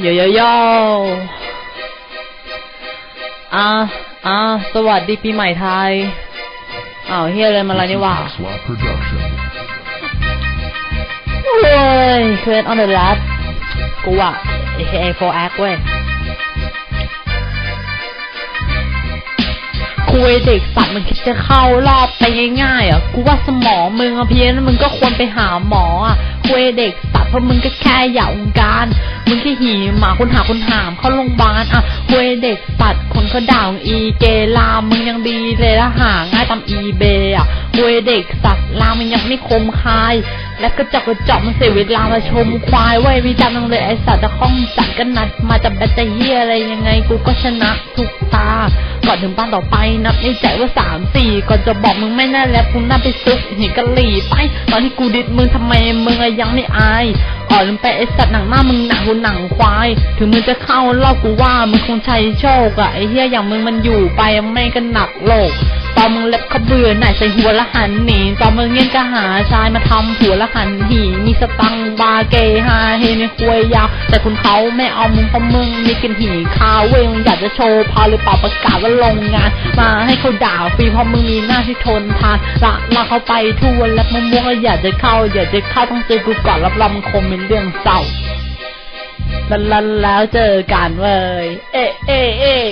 โยโยโยอะอะสวัสดีปีใหม่ไทยอ้าวเฮียเลยมาอะไรนี่หว่า Swap Production. เว้ยเควนออนเดอะลัดกูอะ AKA 4 Act เว้ยคุยเด็กสัตว์มันคิดจะเข้ารอบไปง่ายๆอะ กูว่าสมองมึงอะเพี้ยนมึงก็ควรไปหาหมออะคุยเด็กสัตว์เพราะมึงก็แค่อยากวงการ มึงแค่หีหมาคนหาคนหามเข้าโรงพยาบาลอะคุยเด็กสัตว์คนเขาด่ามึงอีเกลามึงยังดีเลยละหาง่ายตามอีเบอะคุยเด็กสัตว์ลามันยังไม่คมคาย และก็จอกกระจอกมันเสียเวลามาชมควายไว้ยวิจารณ์มึงเลยไอสัตว์จะข้องจัดกันนัดมาจะแบตจะเฮียอะไรยังไงกูก็ชนะทุกตา ก่อนถึงบ้านต่อไปนับในใจว่าสามสี่ก่อนจะบอกมึงไม่น่าแล้วกูน่าไปซุกหิกะหลี่ไป ตอนที่กูดิดมึงทำไมมึงยังไม่อายอ่อนลงไปไอสัตว์หนังหน้ามึงหนังกูหนังควาย ถึงมึงจะเข้ารอบกูว่ามึงคงใช้โชคอะไอเฮียอย่างมึงมันอยู่ไปไม่กันหนักโลก ตอนมึงเล็บเขาเบื่อหน่ายใส่หัวละหันหนีตอนมึงเงี้ยก็หาชายมาทำผัวละหันหีมีสตังค์บาเกฮาเฮในควยยาวแต่คุณเขาไม่เอามึงเพราะมึงมีกินหีคาวเวงอยากจะโชว์พาหรือเปล่าประกาศว่าลงงาน มาให้เขาด่าฟรีเพราะมึงมีหน้าที่ทนทานละละเขาไปทั่วและมึงม่วงอยากจะเข้าอยากจะเข้าต้องเจอกูก่อนรับรองคงเป็นเรื่องเศร้าลันลันแล้วเจอกันเว้ย เอ๊ะเอ๊ะเอ๊ะ